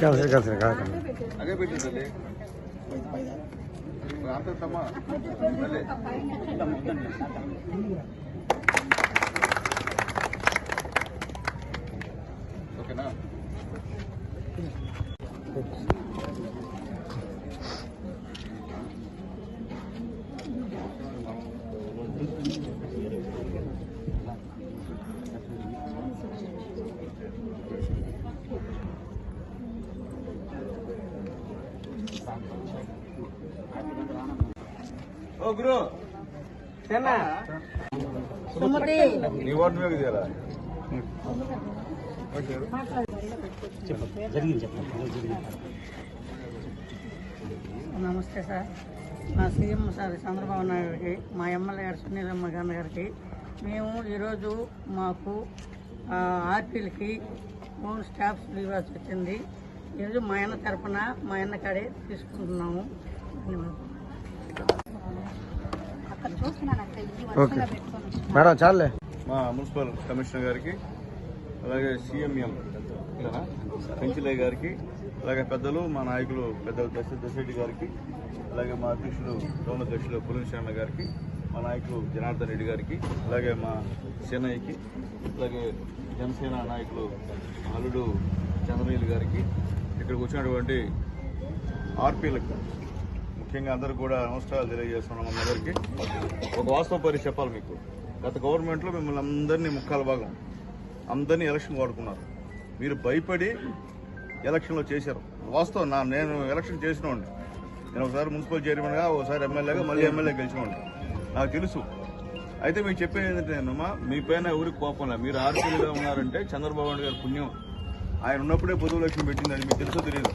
क्या से इधर से कहा आगे बैठे चले। वहाँ पे तमा चले। నమస్తే సార్. మా సీఎం సార్ చంద్రబాబు నాయుడు గారికి మా ఎమ్మెల్యే గారు సునీలమ్మ గాంధీ గారికి మేము ఈరోజు మాకు ఆ, ఆర్పీలకి మూడు స్టాఫ్స్ ఇవ్వాల్సి వచ్చింది. ఈరోజు మా అన్న తరపున మా అన్న కాడే తీసుకుంటున్నాము. ఓకే. మేడం చాలే. మా మున్సిపల్ కమిషనర్ గారికి అలాగే సీఎంఎం పెంచిలయ్య గారికి అలాగే పెద్దలు మా నాయకులు పెద్దలు దశ దశరెడ్డి గారికి అలాగే మా అధ్యక్షులు గౌరవ అధ్యక్షులు పులిశరణ గారికి మా నాయకులు జనార్దన్ రెడ్డి గారికి అలాగే మా సేనయ్యకి అలాగే జనసేన నాయకులు అల్లుడు చంద్రనీల్ గారికి ఇక్కడికి వచ్చినటువంటి ఆర్పీలకు ముఖ్యంగా అందరూ కూడా నమస్కారాలు తెలియజేస్తున్నాం అందరికీ. ఒక వాస్తవ పరిస్థితి చెప్పాలి మీకు. గత గవర్నమెంట్లో మిమ్మల్ని అందరినీ ముక్కాల భాగం. అందరినీ ఎలక్షన్ వాడుకున్నారు. మీరు భయపడి ఎలక్షన్లో చేశారు. వాస్తవం నా నేను ఎలక్షన్ చేసినోండి నేను ఒకసారి మున్సిపల్ చైర్మన్గా ఒకసారి ఎమ్మెల్యేగా మళ్ళీ ఎమ్మెల్యే గెలిచినోండి నాకు తెలుసు. అయితే మీకు చెప్పేది ఏంటంటే అమ్మా మీ పైన ఎవరికి కోపం లేదు. మీరు ఆర్పీలుగా ఉన్నారంటే చంద్రబాబు నాయుడు గారి పుణ్యం. ఆయన ఉన్నప్పుడే పొదువు లక్ష్యం పెట్టింది అది మీకు తెలుసో తెలియదు.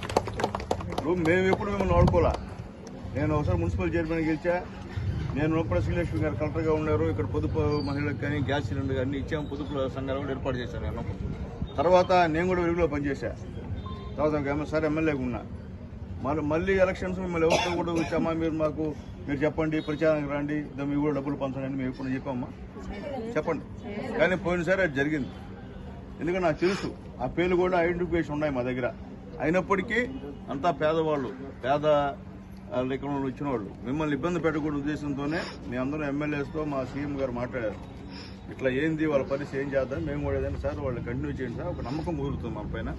ఇప్పుడు మేము ఎప్పుడు మిమ్మల్ని వాడుకోలే నేను ఒకసారి మున్సిపల్ చైర్మన్ గెలిచా. నేను ఉన్నప్పుడు శ్రీలక్ష్మి గారు కలెక్టర్గా ఉన్నారు. ఇక్కడ పొదుపు మహిళలకు కానీ గ్యాస్ సిలిండర్ కానీ ఇచ్చాము పొదుపు సంఘాలు కూడా ఏర్పాటు చేశాను నేను తర్వాత నేను కూడా వెలుగులో పనిచేశా. తర్వాత ఒక సార్ ఎమ్మెల్యేగా ఉన్నా. మళ్ళీ మళ్ళీ ఎలక్షన్స్ మిమ్మల్ని ఎవరితో కూడా వచ్చామా మీరు మాకు మీరు చెప్పండి ప్రచారానికి రండి. ఇదో మీ కూడా డబ్బులు పంచండి. మేము ఎప్పుడు చెప్పామా? చెప్పండి. కానీ పోయినసారి అది జరిగింది. ఎందుకంటే నాకు తెలుసు ఆ పేర్లు కూడా ఐడెంటిఫికేషన్ ఉన్నాయి మా దగ్గర. అయినప్పటికీ అంతా పేదవాళ్ళు పేద వాళ్ళు ఇక్కడ వచ్చిన వాళ్ళు మిమ్మల్ని ఇబ్బంది పెట్టకూడదు ఉద్దేశంతోనే మీ అందరూ ఎమ్మెల్యేస్తో మా సీఎం గారు మాట్లాడారు. ఇట్లా ఏంది వాళ్ళ పరిస్థితి ఏం చేద్దాం? మేము కూడా ఏదైనా సార్ వాళ్ళు కంటిన్యూ చేయండి సార్ ఒక నమ్మకం కుదురుతుంది మన పైన.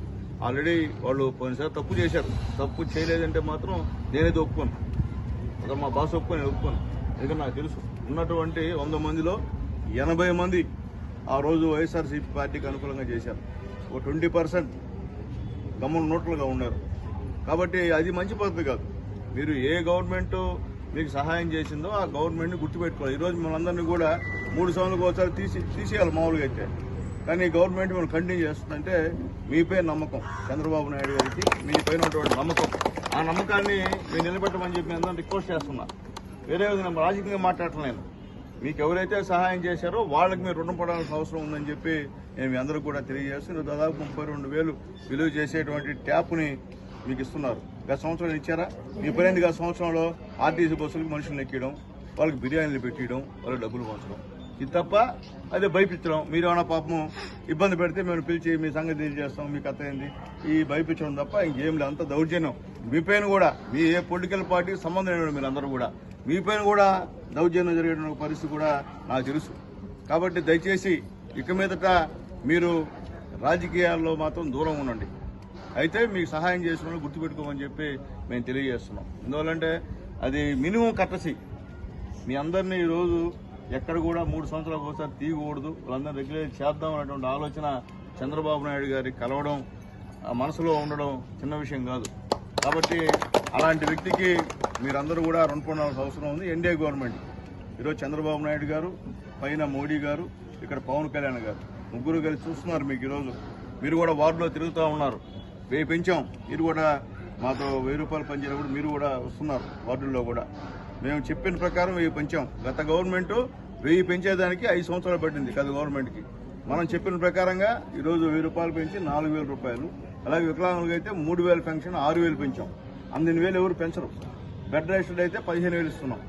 ఆల్రెడీ వాళ్ళు పోయినసారి తప్పు చేశారు. తప్పు చేయలేదంటే మాత్రం నేనేది ఒప్పుకోను. అసలు మా బాస్ ఒప్పుకొని ఒప్పుకోను. ఎందుకంటే నాకు తెలుసు. ఉన్నటువంటి వంద మందిలో ఎనభై మంది ఆ రోజు వైఎస్ఆర్సీపీ పార్టీకి అనుకూలంగా చేశారు. ఒక ట్వంటీ పర్సెంట్ గమ్మున నోట్లుగా ఉన్నారు. కాబట్టి అది మంచి పద్ధతి కాదు. మీరు ఏ గవర్నమెంట్ మీకు సహాయం చేసిందో ఆ గవర్నమెంట్ని గుర్తుపెట్టుకోవాలి. ఈరోజు మనందరినీ కూడా మూడు సంవత్సరాలకు ఒకసారి తీసి తీసేయాలి మామూలుగా అయితే. కానీ గవర్నమెంట్ మనం కంటిన్యూ చేస్తుందంటే మీపై నమ్మకం. చంద్రబాబు నాయుడు గారికి మీపైన ఉన్నటువంటి నమ్మకం. ఆ నమ్మకాన్ని మీరు నిలబెట్టమని చెప్పి అందరం రిక్వెస్ట్ చేస్తున్నా. వేరే విధంగా రాజకీయంగా మాట్లాడటం మీకు ఎవరైతే సహాయం చేశారో వాళ్ళకి మీరు రుణం పడాల్సిన అవసరం ఉందని చెప్పి నేను మీ అందరూ కూడా తెలియజేస్తున్నాను దాదాపు ముప్పై రెండు వేలు విలువ చేసేటువంటి ట్యాప్ని మీకు ఇస్తున్నారు. గత సంవత్సరం ఇచ్చారా? మీ పని గత సంవత్సరంలో ఆర్టీసీ బస్సులకు మనుషులను ఎక్కడం వాళ్ళకి బిర్యానీలు పెట్టడం వాళ్ళకి డబ్బులు పంచడం. ఇది తప్ప అదే భయపించడం మీరేమైనా పాపం ఇబ్బంది పెడితే మేము పిలిచి మీ సంగతి తెలియజేస్తాం మీకు అత్త ఏంది? ఈ భయపించడం తప్ప ఇంకేం లేదు. అంత దౌర్జన్యం. మీ పైన కూడా మీ ఏ పొలిటికల్ పార్టీకి సంబంధం లేని మీరు అందరూ కూడా. మీ పైన కూడా దౌర్జన్యం జరిగిన పరిస్థితి కూడా నాకు తెలుసు. కాబట్టి దయచేసి ఇక మీదట మీరు రాజకీయాల్లో మాత్రం దూరం ఉండండి. అయితే మీకు సహాయం చేసిన వాళ్ళు గుర్తుపెట్టుకోమని చెప్పి మేము తెలియజేస్తున్నాం. ఎందువల్లంటే అది మినిమం కట్టసి మీ అందరినీ ఈరోజు ఎక్కడ కూడా మూడు సంవత్సరాలకు ఒకసారి తీయకూడదు. వాళ్ళందరూ రెగ్యులేట్ చేద్దాం అనేటువంటి ఆలోచన చంద్రబాబు నాయుడు గారి కలవడం ఆ మనసులో ఉండడం చిన్న విషయం కాదు. కాబట్టి అలాంటి వ్యక్తికి మీరందరూ కూడా రుణపడాల్సిన అవసరం ఉంది. NDA government. ఈరోజు చంద్రబాబు నాయుడు గారు పైన మోడీ గారు ఇక్కడ పవన్ కళ్యాణ్ గారు ముగ్గురు కలిసి చూస్తున్నారు మీకు ఈరోజు. మీరు కూడా వార్డులో తిరుగుతూ ఉన్నారు. వెయ్యి పెంచాం. మీరు కూడా మాతో వెయ్యి రూపాయలు పనిచేయడం మీరు కూడా వస్తున్నారు వార్డుల్లో కూడా. మేము చెప్పిన ప్రకారం వెయ్యి పెంచాం. గత గవర్నమెంట్ వెయ్యి పెంచేదానికి ఐదు సంవత్సరాలు పట్టింది గత గవర్నమెంట్కి. మనం చెప్పిన ప్రకారంగా ఈరోజు వెయ్యి రూపాయలు పెంచి నాలుగు వేల రూపాయలు. అలాగే వికలాంగులకు అయితే మూడు వేల పెన్షన్ ఆరు వేలు పెంచాం. అందిన వేలు ఎవరు పెంచరు. బెడ్ రెస్టెడ్ అయితే పదిహేను వేలు ఇస్తున్నాం.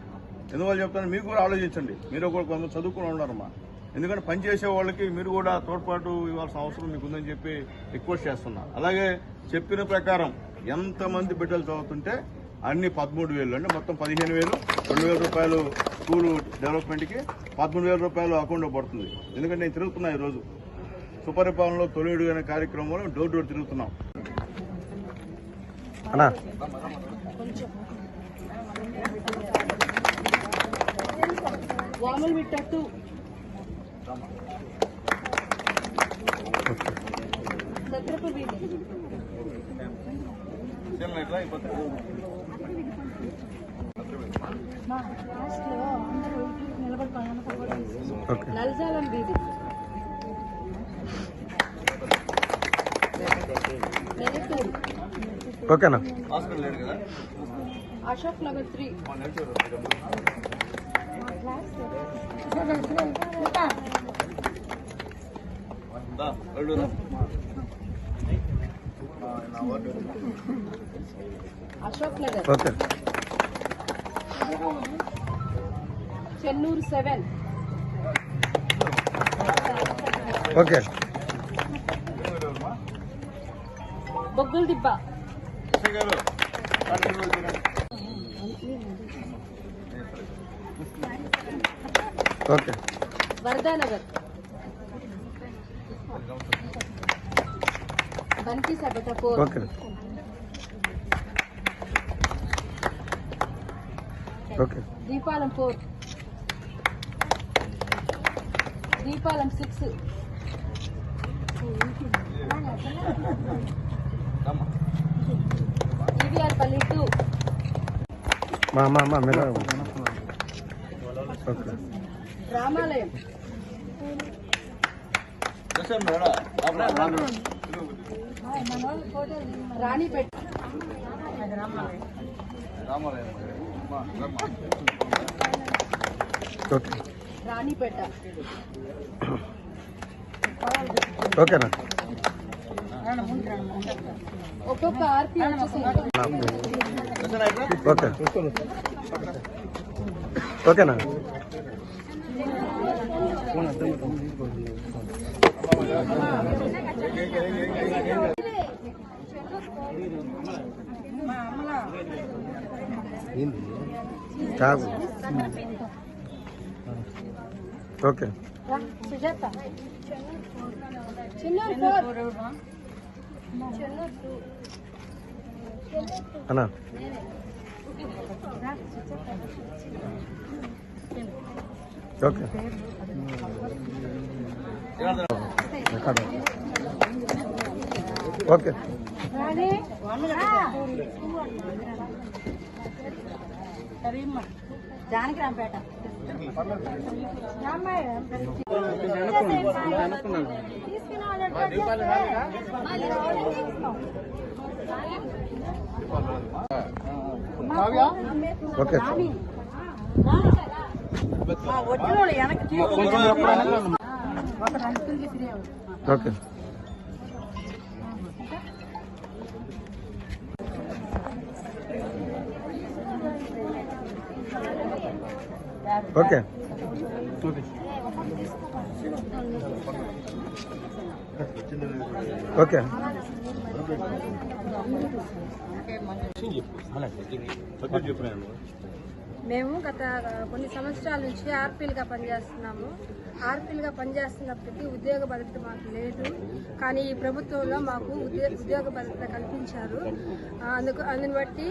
ఎందువల్ల చెప్తాను మీకు కూడా ఆలోచించండి. మీరు కూడా కొంత చదువుకుని ఉన్నారమ్మా ఎందుకంటే పనిచేసే వాళ్ళకి మీరు కూడా తోడ్పాటు ఇవ్వాల్సిన అవసరం మీకు ఉందని చెప్పి రిక్వెస్ట్ చేస్తున్నా. అలాగే చెప్పిన ప్రకారం ఎంతమంది బిడ్డలు చదువుతుంటే అన్ని పదమూడు వేలు అంటే మొత్తం పదిహేను వేలు రెండు వేల రూపాయలు స్కూల్ డెవలప్మెంట్కి పదమూడు వేల రూపాయలు అకౌంట్లో పడుతుంది. ఎందుకంటే నేను తిరుగుతున్నా ఈరోజు. సుపరిపాలనలో తొలిడు అనే కార్యక్రమంలో డోర్ డోర్ తిరుగుతున్నాం. అన్నా. వాములు వీధి నెల్లూరు ఓకేనా అశోక్ నగర్ త్రీ. మా నెల్లూరు దా, వెళ్ళు రా. ఆ, నా ward. Ashok Nagar okay Chennur seven okay Boggula Dibba SI గారు రాత్రి రోజు తినండి. ఓకే. వరదానగర్. బంతి సబట ఫోర్ ఓకే. ఓకే. దీపాలం ఫోర్ దీపాలం సిక్స్. EVR Palli two. మా అమ్మ మీరు ఓకే. రామాలయం చేశాను మేడం. లోపల రాను. రాణిపేట రామాలయం అమ్మా, రమ్మా. ఓకే రాణిపేట ఓకేనా ఒక్కొక్క ఆర్పి వచ్చేసి చేశానా ఇట్లా? ఓకే ఓకేనా కాదు ఓకే. సుజాత. అన్నా. ఓకే. ఎక్కడ? ఓకే జానకిరాంపేట ఓకే వచ్చిన వాళ్ళు వెనక్కి ఓకే ఓకే ఓకే సబ్జెక్ట్ చెప్పు మేము గత కొన్ని సంవత్సరాల నుంచి ఆర్పీలుగా పనిచేస్తున్నాము. ఆర్పీలుగా పనిచేస్తున్నప్పటికీ ఉద్యోగ భద్రత మాకు లేదు. కానీ ఈ ప్రభుత్వంలో మాకు ఉద్యోగ ఉద్యోగ భద్రత కల్పించారు. అందుకు అందుని బట్టి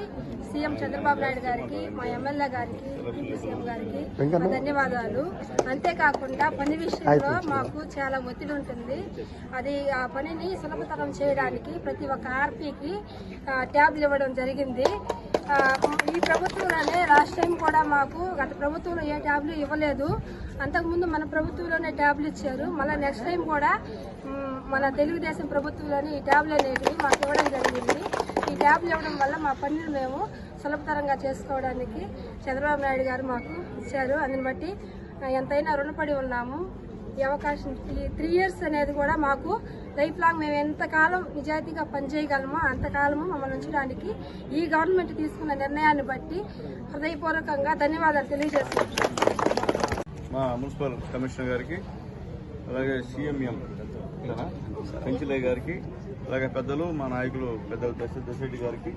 సీఎం చంద్రబాబు నాయుడు గారికి మా ఎమ్మెల్యే గారికి డిప్యూటీ సీఎం గారికి ధన్యవాదాలు. అంతేకాకుండా పని విషయంలో మాకు చాలా ఒత్తిడి ఉంటుంది. అది ఆ పనిని సులభతరం చేయడానికి ప్రతి ఒక్క ఆర్పీకి ట్యాబ్లు ఇవ్వడం జరిగింది. ఈ ప్రభుత్వంలోనే లాస్ట్ టైం కూడా మాకు గత ప్రభుత్వంలో ఏ ట్యాబ్లు ఇవ్వలేదు. అంతకుముందు మన ప్రభుత్వంలోనే ట్యాబ్లు ఇచ్చారు. మళ్ళీ నెక్స్ట్ టైం కూడా మన తెలుగుదేశం ప్రభుత్వంలోనే ఈ ట్యాబ్లు అనేటివి మాకు ఇవ్వడం జరిగింది. ఈ ట్యాబ్లు ఇవ్వడం వల్ల మా పనులు మేము సులభతరంగా చేసుకోవడానికి చంద్రబాబు నాయుడు గారు మాకు ఇచ్చారు. అందుని బట్టి ఎంతైనా రుణపడి ఉన్నాము. ఈ అవకాశం ఈ త్రీ ఇయర్స్ అనేది కూడా మాకు లైఫ్ లాంగ్ మేము ఎంతకాలం నిజాయితీగా పనిచేయగలమో అంతకాలము మమ్మల్ని ఉంచడానికి ఈ గవర్నమెంట్ తీసుకున్న నిర్ణయాన్ని బట్టి హృదయపూర్వకంగా ధన్యవాదాలు తెలియజేస్తున్నాను మా మున్సిపల్ కమిషనర్ గారికి అలాగే సిఎంఎం పెంచిలయ్య గారికి అలాగే పెద్దలు మా నాయకులు పెద్దలు దశ దశరెడ్డి గారికి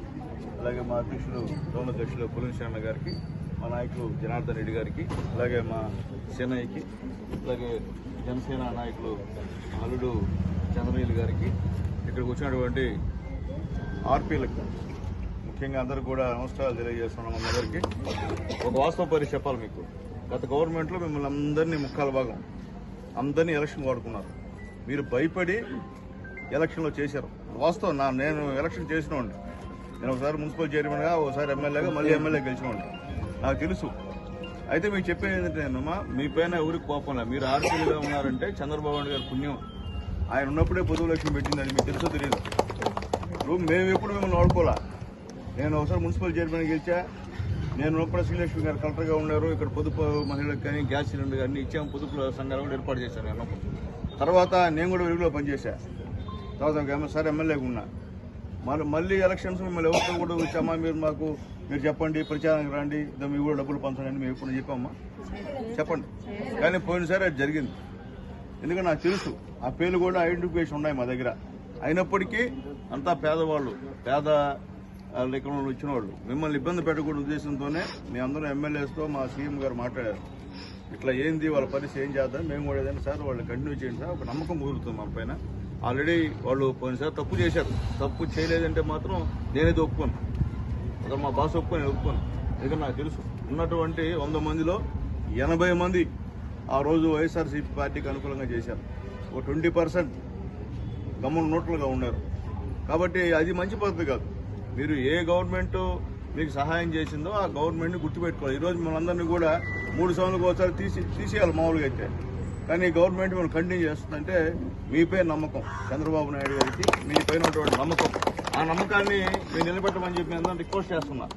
అలాగే మా అధ్యక్షుడు గౌరవ అధ్యక్షులు పులిన్ శరణ గారికి మా నాయకులు జనార్దన్ రెడ్డి గారికి అలాగే మా సేనయ్యకి అలాగే జనసేన నాయకులు అల్లుడు చంద్రనీల్ గారికి ఇక్కడికి వచ్చినటువంటి ఆర్పీలకు ముఖ్యంగా అందరూ కూడా నమస్కారాలు తెలియజేస్తున్నాం అందరికీ. ఒక వాస్తవ పరిస్థితి చెప్పాలి మీకు. గత గవర్నమెంట్లో మిమ్మల్ని అందరినీ ముక్కాల భాగం అందరినీ ఎలక్షన్ వాడుకున్నారు. మీరు భయపడి ఎలక్షన్లో చేశారు. వాస్తవం నా నేను ఎలక్షన్ చేసినోండి నేను ఒకసారి మున్సిపల్ చైర్మన్గా ఒకసారి ఎమ్మెల్యేగా మళ్ళీ ఎమ్మెల్యే గెలిచినోండి నాకు తెలుసు. అయితే మీకు చెప్పేది ఏంటంటే నేనమ్మా మీ పైన ఊరికి కోపంలా మీరు ఆర్పీలుగా ఉన్నారంటే చంద్రబాబు నాయుడు గారి పుణ్యం. ఆయన ఉన్నప్పుడే పొదువు లక్ష్యం పెట్టిందని మీకు తెలుసో తెలియదు. రూమ్ మేము ఎప్పుడు మిమ్మల్ని వాడుకోవాలా నేను ఒకసారి మున్సిపల్ చైర్మన్ గెలిచా. నేను ఉన్నప్పుడు శ్రీలక్ష్మి గారు కలెక్టర్గా ఉన్నారు. ఇక్కడ పొదుపు మహిళలకు కానీ గ్యాస్ సిలిండర్ కానీ ఇచ్చాము పొదుపు సంఘాలు కూడా ఏర్పాటు చేశాను నేను తర్వాత నేను కూడా వెలుగులో పనిచేశా. తర్వాత ఎమ్మె- సార్ ఎమ్మెల్యేగా ఉన్నా. మళ్ళీ మళ్ళీ ఎలక్షన్స్ మిమ్మల్ని ఎవరితో కూడా వచ్చామా? మీరు మాకు మీరు చెప్పండి ప్రచారానికి రండి. ఇదో మీ కూడా డబ్బులు పంచండి మేము ఎప్పుడు చెప్పామా? చెప్పండి. కానీ పోయినసారి అది జరిగింది. ఎందుకంటే నాకు తెలుసు ఆ పేర్లు కూడా ఐడెంటిఫికేషన్ ఉన్నాయి మా దగ్గర. అయినప్పటికీ అంతా పేదవాళ్ళు పేద ఆ, వాళ్ళు వచ్చిన వాళ్ళు మిమ్మల్ని ఇబ్బంది పెట్టకూడదు ఉద్దేశంతోనే మీ అందరూ ఎమ్మెల్యేస్తో మా సీఎం గారు మాట్లాడారు. ఇట్లా ఏంది వాళ్ళ పరిస్థితి ఏం చేద్దాం మేము కూడా ఏదైనా సార్ వాళ్ళు కంటిన్యూ చేయండి సార్ ఒక నమ్మకం కుదురుతుంది మా పైన. ఆల్రెడీ వాళ్ళు పోయినసారి తప్పు చేశారు. తప్పు చేయలేదంటే మాత్రం నేనేది ఒప్పుకోను. అసలు మా బాస్ ఒప్పుకొని ఒప్పుకోను. ఎందుకంటే నాకు తెలుసు ఉన్నటువంటి వంద మందిలో ఎనభై మంది ఆ రోజు వైఎస్ఆర్సీపీ పార్టీకి అనుకూలంగా చేశారు. ఒక ట్వంటీ పర్సెంట్ గమ్మున నోట్లుగా ఉన్నారు. కాబట్టి అది మంచి పద్ధతి కాదు. మీరు ఏ గవర్నమెంట్ మీకు సహాయం చేసిందో ఆ గవర్నమెంట్ని గుర్తుపెట్టుకోవాలి. ఈరోజు మనందరినీ కూడా మూడు సంవత్సరాలకు ఒకసారి తీసి తీసేయాలి మామూలుగా అయితే. కానీ గవర్నమెంట్ మనం కంటిన్యూ చేస్తుందంటే మీపై నమ్మకం. చంద్రబాబు నాయుడు గారికి మీ పైన ఉన్నటువంటి నమ్మకం. ఆ నమ్మకాన్ని మీరు నిలబెట్టమని చెప్పి నేను రిక్వెస్ట్ చేస్తున్నా.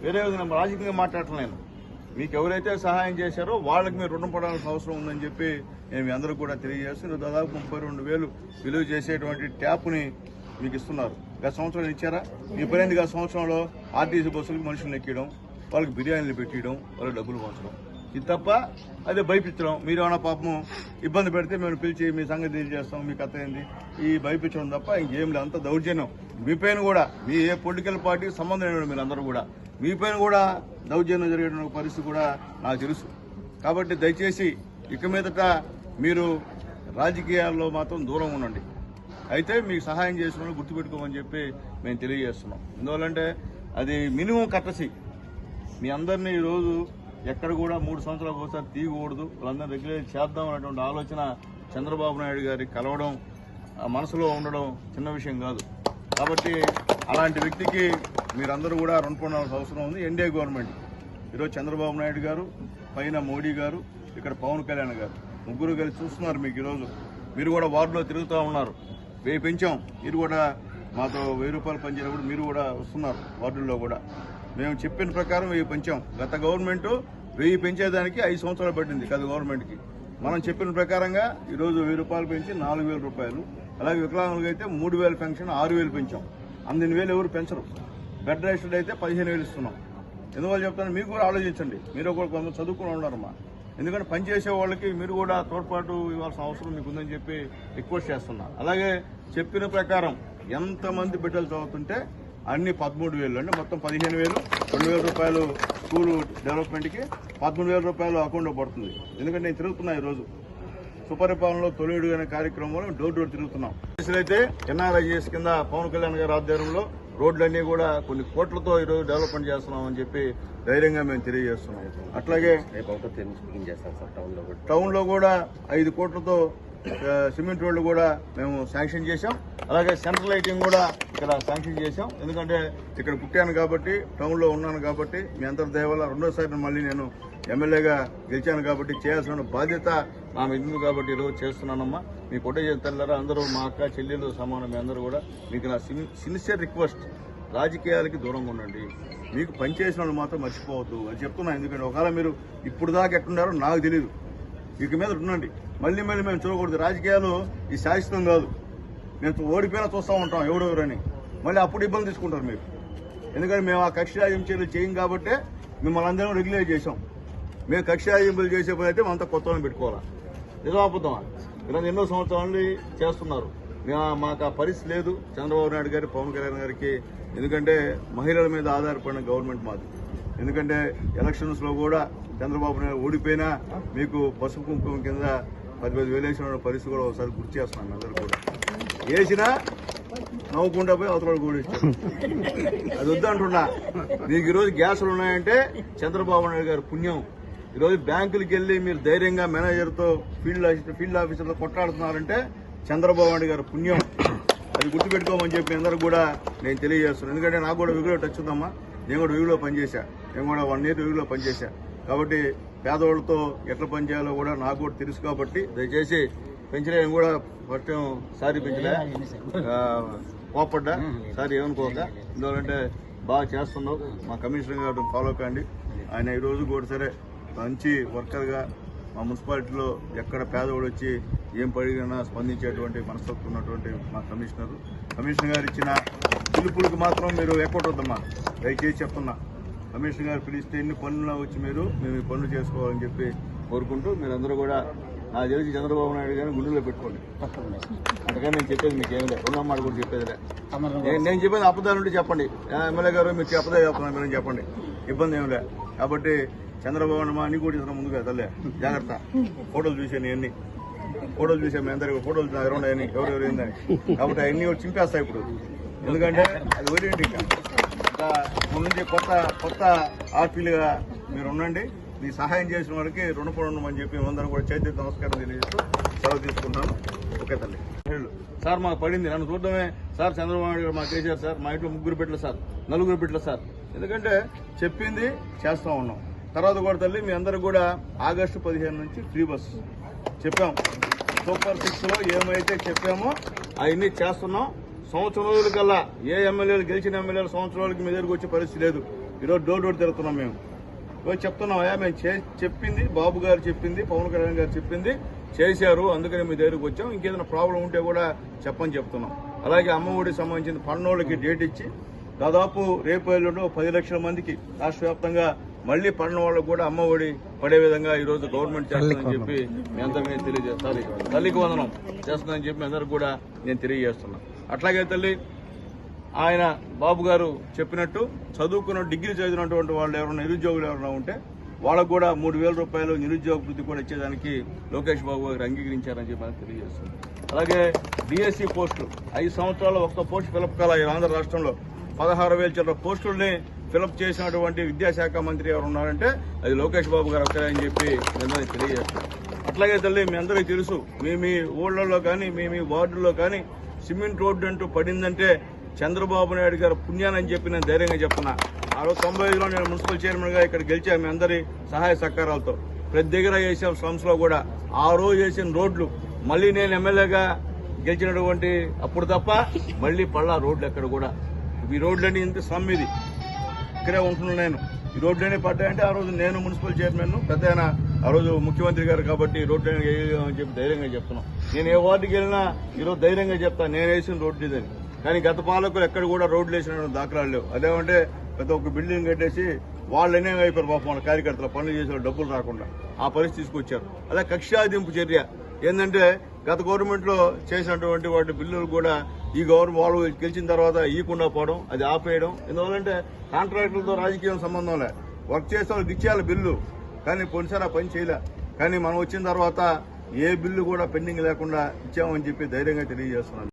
వేరే విధంగా రాజకీయంగా మాట్లాడటం నేను. మీకు ఎవరైతే సహాయం చేశారో వాళ్ళకి మీరు రుణం పడాల్సిన అవసరం ఉందని చెప్పి నేను మీ అందరూ కూడా తెలియజేస్తూ దాదాపు ముప్పై రెండు వేలు విలువ చేసేటువంటి ట్యాప్ని మీకు ఇస్తున్నారు. గత సంవత్సరం ఇచ్చారా? మీ గత సంవత్సరంలో ఆర్టీసీ బస్సులకు మనుషులను ఎక్కడం వాళ్ళకి బిర్యానీలు పెట్టడం వాళ్ళకి డబ్బులు పంచడం. ఇది తప్ప అదే భయపించడం మీరు ఏమైనా పాపం ఇబ్బంది పెడితే మేము పిలిచి మీ సంగతి తెలియజేస్తాం మీ కథ ఏంది ఈ భయపించడం తప్ప ఇంకేం లేదు. అంత దౌర్జన్యం. మీ పైన కూడా మీ ఏ పొలిటికల్ పార్టీకి సంబంధం లేదు మీరు అందరూ కూడా. మీ పైన కూడా దౌర్జన్యం జరిగిన పరిస్థితి కూడా నాకు తెలుసు. కాబట్టి దయచేసి ఇక మీదట మీరు రాజకీయాల్లో మాత్రం దూరం ఉండండి. అయితే మీకు సహాయం చేసిన వాళ్ళు గుర్తుపెట్టుకోమని చెప్పి మేము తెలియజేస్తున్నాం. ఎందువల్లంటే అది మినిమం కట్టసి మీ అందరినీ ఈరోజు ఎక్కడ కూడా మూడు సంవత్సరాలకు ఒకసారి తీయకూడదు. వాళ్ళందరూ రెగ్యులేట్ చేద్దాం అనేటువంటి ఆలోచన చంద్రబాబు నాయుడు గారి కలవడం ఆ మనసులో ఉండడం చిన్న విషయం కాదు. కాబట్టి అలాంటి వ్యక్తికి మీరందరూ కూడా రుణపడాల్సిన అవసరం ఉంది. NDA government. ఈరోజు చంద్రబాబు నాయుడు గారు పైన మోడీ గారు ఇక్కడ పవన్ కళ్యాణ్ గారు. ముగ్గురు కలిసి చూస్తున్నారు మీకు ఈరోజు. మీరు కూడా వార్డులో తిరుగుతూ ఉన్నారు. వెయ్యి పెంచాం. మీరు కూడా మాతో వెయ్యి రూపాయలు పనిచేసినప్పుడు మీరు కూడా వస్తున్నారు వార్డుల్లో కూడా. మేము చెప్పిన ప్రకారం వెయ్యి పెంచాం. గత గవర్నమెంట్ వెయ్యి పెంచేదానికి ఐదు సంవత్సరాలు పట్టింది గత గవర్నమెంట్కి. మనం చెప్పిన ప్రకారంగా ఈరోజు వెయ్యి రూపాయలు పెంచి నాలుగు వేల రూపాయలు. అలాగే వికలాంగులకి అయితే మూడు వేలు పెన్షన్ ఆరు వేలు పెంచాం. అందిన వేలు ఎవరు పెంచరు. బెడ్ రెస్టెడ్ అయితే పదిహేను వేలు ఇస్తున్నాం. ఎందువల్ల చెప్తాను మీరు కూడా ఆలోచించండి. మీరు కూడా కొంత చదువుకుని ఉన్నారమ్మా ఎందుకంటే పనిచేసే వాళ్ళకి మీరు కూడా తోడ్పాటు ఇవ్వాల్సిన అవసరం మీకు ఉందని చెప్పి రిక్వెస్ట్ చేస్తున్నా. అలాగే చెప్పిన ప్రకారం ఎంతమంది బిడ్డలు చదువుతుంటే అన్ని పదమూడు వేలు అంటే మొత్తం పదిహేను వేలు. రెండు వేల రూపాయలు స్కూలు డెవలప్మెంట్కి పదమూడు వేల రూపాయలు అకౌంట్లో పడుతుంది. ఎందుకంటే నేను తిరుగుతున్నా ఈరోజు. సుపరిపాలనలో తొలిడు అనే కార్యక్రమంలో డోర్ డోర్ తిరుగుతున్నాం. అయితే ఎన్ఆర్ఐఎస్ కింద పవన్ కళ్యాణ్ గారి ఆధ్వర్యంలో రోడ్లన్నీ కూడా కొన్ని కోట్లతో ఈరోజు డెవలప్మెంట్ చేస్తున్నాం అని చెప్పి ధైర్యంగా మేము తెలియజేస్తున్నాం. అట్లాగే టౌన్లో కూడా. ఐదు కోట్లతో సిమెంట్ రోడ్లు కూడా మేము శాంక్షన్ చేశాం. అలాగే సెంట్రల్ లైటింగ్ కూడా ఇక్కడ శాంక్షన్ చేశాం. ఎందుకంటే ఇక్కడ పుట్టాను కాబట్టి టౌన్లో ఉన్నాను కాబట్టి మీ అందరి దయ వల్ల రెండోసారి మళ్ళీ నేను ఎమ్మెల్యేగా గెలిచాను కాబట్టి చేయాల్సిన బాధ్యత నా మీద కాబట్టి ఈరోజు చేస్తున్నానమ్మా. మీ కొట్టే తెల్లరా అందరూ మా అక్క చెల్లెలు సమానం అందరూ కూడా. మీకు నా సిన్సియర్ రిక్వెస్ట్ రాజకీయాలకి దూరంగా ఉండండి. మీకు పనిచేసిన వాళ్ళు మాత్రం మర్చిపోవద్దు. అది చెప్తున్నా ఎందుకంటే ఒకవేళ మీరు ఇప్పుడు దాకా ఎట్టున్నారో నాకు తెలియదు ఇక మీద ఉండండి. మళ్ళీ మళ్ళీ మేము చూడకూడదు. రాజకీయాలు ఈ శాశ్వతం కాదు. మేము ఓడిపోయినా చూస్తూ ఉంటాం ఎవరెవరని మళ్ళీ అప్పుడు ఇబ్బంది తీసుకుంటారు మీరు. ఎందుకంటే మేము ఆ కక్ష రాజ్యం చేయం కాబట్టే మిమ్మల్ని అందరం రెగ్యులేట్ చేసాం మేము కక్ష రాజ్యంపులు చేసే పని అయితే మనంతా కొత్త పెట్టుకోవాలి. నిజం అబద్ధమా ఇలా ఎన్నో సంవత్సరాల నుండి చేస్తున్నారు మాకు ఆ పరిస్థితి లేదు. చంద్రబాబు నాయుడు గారి పవన్ కళ్యాణ్ గారికి. ఎందుకంటే మహిళల మీద ఆధారపడిన గవర్నమెంట్ మాది. ఎందుకంటే ఎలక్షన్స్లో కూడా చంద్రబాబు నాయుడు ఓడిపోయినా మీకు పసుపు కుంకుమ కింద పది పది వేలు వేసిన పరిస్థితి కూడా ఒకసారి గుర్తు చేస్తున్నాను అందరూ కూడా. వేసినా నవ్వుకుంటా పోయి అవతల కూడా అది వద్దంటున్నా. మీకు ఈరోజు గ్యాసులు ఉన్నాయంటే చంద్రబాబు నాయుడు గారి పుణ్యం. ఈరోజు బ్యాంకులకు వెళ్ళి మీరు ధైర్యంగా మేనేజర్తో ఫీల్డ్ ఆఫీసర్ ఫీల్డ్ ఆఫీసర్తో కొట్లాడుతున్నారంటే చంద్రబాబు నాయుడు గారి పుణ్యం. అది గుర్తుపెట్టుకోమని చెప్పి అందరూ కూడా నేను తెలియజేస్తున్నాను. ఎందుకంటే నాకు కూడా విగులో టచ్ ఉందమ్మా. నేను కూడా విగులో పనిచేశా. నేను కూడా వన్ ఇయర్ విగులో పనిచేశా. కాబట్టి పేదవాళ్ళతో ఎట్లా పనిచేయాలో కూడా నాకు కూడా తెలుసు కాబట్టి దయచేసి పెంచలే కూడా ఫస్ట్ టైం సారీ పెంచలే. కోపడ్డా? సారీ ఏమనుకోక. ఎందుకంటే బాగా చేస్తున్నావు. మా కమిషనర్ గారు ఫాలో కండి. ఆయన ఈ రోజు కూడా సరే మంచి వర్కర్గా మా మున్సిపాలిటీలో ఎక్కడ పేదవాడు వచ్చి ఏం పడిగినా స్పందించేటువంటి మనస్తత్వం ఉన్నటువంటి మా కమిషనర్. కమిషనర్ గారు ఇచ్చిన పిలుపులకు మాత్రం మీరు ఎక్కొట్టొద్దమ్మా దయచేసి చెప్తున్నా. కమిషనర్ గారు పిలిస్తే ఎన్ని పనులు వచ్చి మీరు మేము ఈ పనులు చేసుకోవాలని చెప్పి కోరుకుంటూ మీరందరూ కూడా నాకు తెలిసి చంద్రబాబు నాయుడు గారిని గుండెలో పెట్టుకోండి. అందుకని నేను చెప్పేది మీకు ఏమి లేదు. మాట కూడా చెప్పేదిలే నేను- నేను చెప్పేది అబద్ధాలు ఉంటే చెప్పండి. ఎమ్మెల్యే గారు మీరు చెప్పదే చెప్తున్నారు మీరు చెప్పండి. ఇబ్బంది ఏమి లే కాబట్టి చంద్రబాబు నాయుడు మా అన్ని కూడా ఇతను ముందుగా తల్లే జాగ్రత్త. ఫోటోలు చూసాను ఇవన్నీ ఫోటోలు చూసాం మీ అందరికి ఫోటోలు నా దగ్గర ఉన్నాయని ఎవరెవరు ఏందని. కాబట్టి అవన్నీ కూడా చింపేస్తాయి ఇప్పుడు. ఎందుకంటే అది వదిలేండి ఇంకా? ముందు కొత్త కొత్త ఆర్పీలుగా మీరు ఉండండి. మీ సహాయం చేసిన వాళ్ళకి రుణపడి అని చెప్పి అందరం కూడా చైతన్య నమస్కారం తెలియజేస్తూ సెలవు తీసుకుంటాను ఓకే తల్లి. సార్ మాకు పడింది. నన్ను చూడడమే సార్ చంద్రబాబు నాయుడు గారు మాకు చేశారు సార్. మా ఇంట్లో ముగ్గురు పెట్టలేదు సార్. నలుగురు పెట్టలేదు సార్. ఎందుకంటే చెప్పింది చేస్తా ఉన్నాం. తర్వాత కూడా తల్లి మీ అందరూ కూడా ఆగస్టు పదిహేను నుంచి ఫ్రీ బస్. చెప్పాం సూపర్ సిక్స్లో ఏమైతే చెప్పామో అవన్నీ చేస్తున్నాం. సంవత్సరం రోజుల కల్లా ఏ ఎమ్మెల్యేలు గెలిచిన ఎమ్మెల్యేలు సంవత్సరం రోజులకి మీ దగ్గరకు వచ్చే పరిస్థితి లేదు. ఈరోజు డోర్ డోర్ తిరుగుతున్నాం మేము. ఈరోజు చెప్తున్నాం అయ్యా మేము చే- చెప్పింది బాబు గారు చెప్పింది పవన్ కళ్యాణ్ గారు చెప్పింది చేశారు అందుకని మీ దగ్గరకు వచ్చాం. ఇంకేదైనా ప్రాబ్లం ఉంటే కూడా చెప్పని చెప్తున్నాం. అలాగే అమ్మఒడికి సంబంధించిన పన్నోళ్ళకి డేట్ ఇచ్చి దాదాపు రేపు ఎల్లుండి పది లక్షల మందికి రాష్ట్ర వ్యాప్తంగా మళ్ళీ పడిన వాళ్ళకు కూడా అమ్మ ఒడి పడే విధంగా ఈ రోజు గవర్నమెంట్ చేస్తుందని చెప్పి మీ అందరికీ తెలియజేస్తాను తల్లికి వందనం చేస్తుందని చెప్పి అందరికి కూడా నేను తెలియజేస్తున్నా. అట్లాగే తల్లి ఆయన బాబు గారు చెప్పినట్టు చదువుకున్న డిగ్రీ చదివినటువంటి వాళ్ళు ఎవరైనా నిరుద్యోగులు ఎవరైనా ఉంటే వాళ్ళకు కూడా మూడు వేల రూపాయలు నిరుద్యోగ వృత్తి కూడా ఇచ్చేదానికి లోకేష్ బాబు గారు అంగీకరించారని చెప్పి నాకు తెలియజేస్తుంది అలాగే డిఎస్సి పోస్టులు. ఐదు సంవత్సరాలు ఒక్క పోస్ట్ ఫిలప్ కాల ఈ ఆంధ్ర రాష్ట్రంలో పదహారు వేల చిల్లర పోస్టుల్ని ఫిలప్ చేసినటువంటి విద్యాశాఖ మంత్రి ఎవరు ఉన్నారంటే అది లోకేష్ బాబు గారు ఒక్కరే అని చెప్పి మీ తెలియజేస్తాను అట్లాగే తల్లి మీ అందరికీ తెలుసు మీ మీ ఊళ్ళల్లో కానీ మీ మీ వార్డుల్లో కానీ సిమెంట్ రోడ్డు అంటూ పడిందంటే చంద్రబాబు నాయుడు గారు పుణ్యానని చెప్పి నేను ధైర్యంగా చెప్తున్నా. ఆ రోజు తొంభై ఐదులో నేను మున్సిపల్ చైర్మన్గా ఇక్కడ గెలిచా మీ అందరి సహాయ సహకారాలతో. ప్రతి దగ్గర చేసాం స్లమ్స్ కూడా ఆ రోజు చేసిన రోడ్లు మళ్ళీ నేను ఎమ్మెల్యేగా గెలిచినటువంటి అప్పుడు తప్ప మళ్ళీ పళ్ళా రోడ్లు ఎక్కడ కూడా. ఈ రోడ్లన్నీ ఇంత సమ్మిది ఇది. ఇక్కడే ఉంటున్నాను నేను. ఈ రోడ్లనే పడ్డాయంటే ఆ రోజు నేను మున్సిపల్ చైర్మన్ పెద్ద ఆయన ఆ రోజు ముఖ్యమంత్రి గారు కాబట్టి ఈ రోడ్లు అని చెప్పి ధైర్యంగా చెప్తున్నాం. నేను ఏ వార్డుకి వెళ్ళినా ఈరోజు ధైర్యంగా చెప్తాను నేను వేసిన రోడ్డు ఇదని కానీ గత పాలకులు ఎక్కడ కూడా రోడ్లు వేసిన దాఖలాలు లేవు. అదేమంటే పెద్ద ఒక బిల్డింగ్ కట్టేసి వాళ్ళు ఎన్నే అయిపోయారు పాపం వాళ్ళ కార్యకర్తలు పనులు చేసే వాళ్ళు డబ్బులు రాకుండా. ఆ పరిస్థితి తీసుకొచ్చారు. అలా కక్షాదింపు చర్య. ఏంటంటే గత గవర్నమెంట్లో చేసినటువంటి వాటి బిల్లులు కూడా ఈ గవర్నమెంట్ వాళ్ళు గెలిచిన తర్వాత ఈకుండా పోవడం అది ఆపేయడం. ఎందువల్లంటే కాంట్రాక్టులతో రాజకీయం సంబంధం లే. వర్క్ చేసే వాళ్ళకి ఇచ్చేయాలి బిల్లు. కానీ కొన్నిసారి ఆ పని చేయలే. కానీ మనం వచ్చిన తర్వాత ఏ బిల్లు కూడా పెండింగ్ లేకుండా ఇచ్చామని చెప్పి ధైర్యంగా తెలియజేస్తున్నాను.